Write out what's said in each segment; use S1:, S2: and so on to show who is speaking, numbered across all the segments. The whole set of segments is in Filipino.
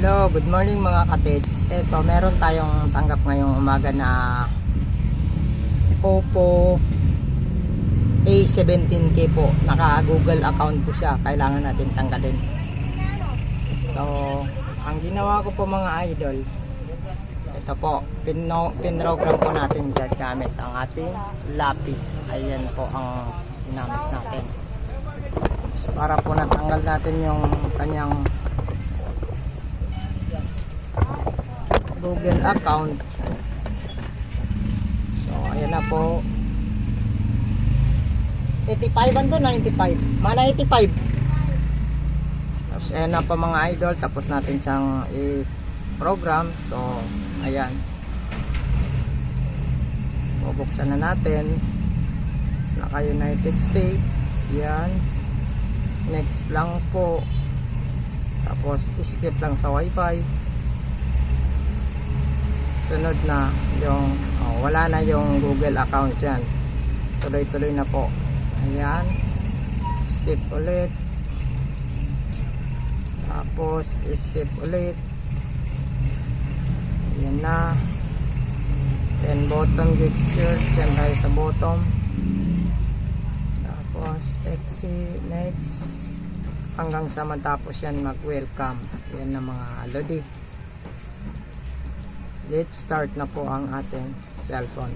S1: Hello, good morning mga katids. Ito, meron tayong tanggap ngayong umaga na Oppo A17K po. Naka-Google account po siya. Kailangan natin tanggalin. So, ang ginawa ko po mga idol, ito po, pino, pinrogram po natin dyan gamit ang ating lapi. Ayan po ang ginamit natin. Para po natanggal natin yung kanyang Google account. So, ayan na po. 85 ba 95? Mana 85? Tapos, ayan na po mga idol. Tapos natin siyang i-program. So, ayan. Bubuksan na natin. Naka-United States. Yan. Next lang po. Tapos, skip lang sa Wi-Fi sunod na yung oh, wala na yung Google account yan. Tuloy tuloy na po. Ayan. Skip ulit. Tapos skip ulit. Ayan na. Then bottom gesture. Then tayo sa bottom. Tapos exit next. Hanggang sa matapos yan mag welcome yan na mga lodi Let's start na po ang ating cellphone.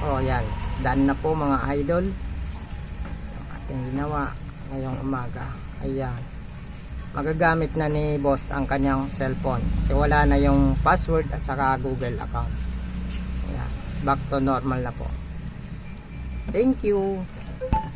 S1: Oh, yan. Done na po mga idol. Ang ating ginawa ngayong umaga. Ayan. Magagamit na ni boss ang kanyang cellphone. Kasi wala na yung password at saka Google account. Ayan. Back to normal na po. Thank you.